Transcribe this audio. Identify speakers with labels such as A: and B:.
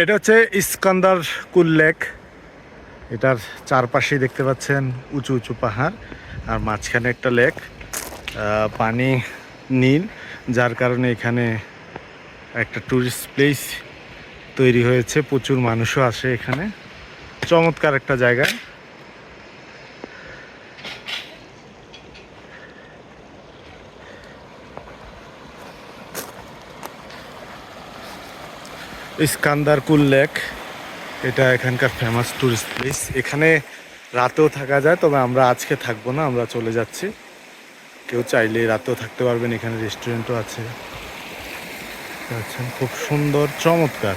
A: এটা হচ্ছে ইস্কান্দার কুল লেক। এটার চারপাশেই দেখতে পাচ্ছেন উঁচু উঁচু পাহাড় আর মাঝখানে একটা লেক পানি নীল, যার কারণে এখানে একটা ট্যুরিস্ট প্লেস তৈরি হয়েছে। প্রচুর মানুষও আসে এখানে। চমৎকার একটা জায়গা। Iskanderkul lake. এটা এখানকার ফেমাস ট্যুরিস্ট প্লেস এখানে রাতেও থাকা যায়, তবে আমরা আজকে থাকব না, আমরা চলে যাচ্ছি। কেউ চাইলে রাতেও থাকতে পারবেন, এখানে রেস্টুরেন্টও আছে। খুব সুন্দর, চমৎকার।